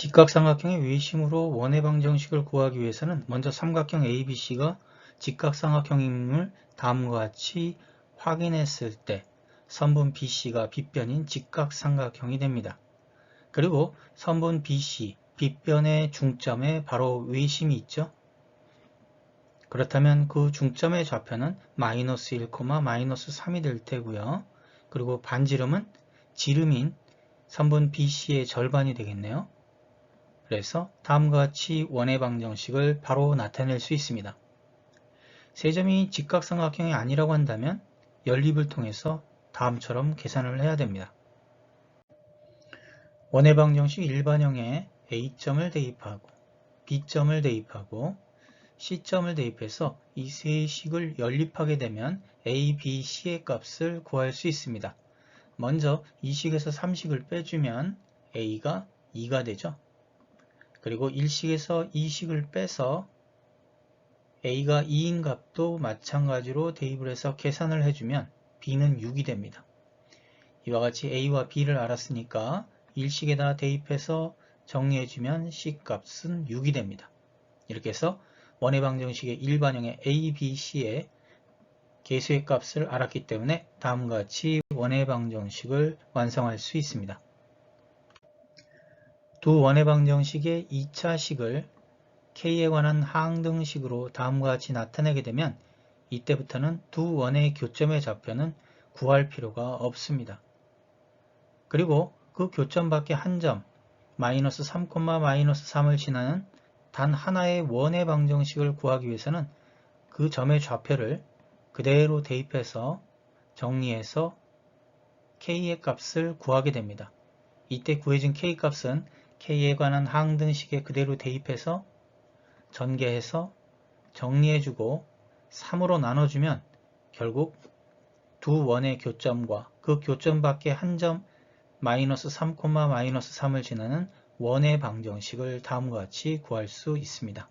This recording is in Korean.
직각삼각형의 외심으로 원의 방정식을 구하기 위해서는 먼저 삼각형 ABC가 직각삼각형임을 다음과 같이 확인했을 때 선분 BC가 빗변인 직각삼각형이 됩니다. 그리고 선분 BC, 빗변의 중점에 바로 외심이 있죠. 그렇다면 그 중점의 좌표는 마이너스 1, 마이너스 3이 될 테고요. 그리고 반지름은 지름인 선분 BC의 절반이 되겠네요. 그래서 다음과 같이 원의 방정식을 바로 나타낼 수 있습니다. 세 점이 직각삼각형이 아니라고 한다면 연립을 통해서 다음처럼 계산을 해야 됩니다. 원의 방정식 일반형에 A점을 대입하고 B점을 대입하고 C점을 대입해서 이 세 식을 연립하게 되면 A, B, C의 값을 구할 수 있습니다. 먼저 이 식에서 3식을 빼주면 A가 2가 되죠. 그리고 1식에서 2식을 빼서 A가 2인 값도 마찬가지로 대입을 해서 계산을 해주면 B는 6이 됩니다. 이와 같이 A와 B를 알았으니까 1식에다 대입해서 정리해주면 C 값은 6이 됩니다. 이렇게 해서 원의 방정식의 일반형의 A, B, C의 개수의 값을 알았기 때문에 다음과 같이 원의 방정식을 완성할 수 있습니다. 두 원의 방정식의 2차식을 K에 관한 항등식으로 다음과 같이 나타내게 되면 이때부터는 두 원의 교점의 좌표는 구할 필요가 없습니다. 그리고 그 교점 밖에 한 점, 마이너스 3, 마이너스 3을 지나는 단 하나의 원의 방정식을 구하기 위해서는 그 점의 좌표를 그대로 대입해서 정리해서 K의 값을 구하게 됩니다. 이때 구해진 K 값은 K에 관한 항등식에 그대로 대입해서 전개해서 정리해주고 3으로 나눠주면 결국 두 원의 교점과 그 교점 밖에 한 점 마이너스 3, 마이너스 3을 지나는 원의 방정식을 다음과 같이 구할 수 있습니다.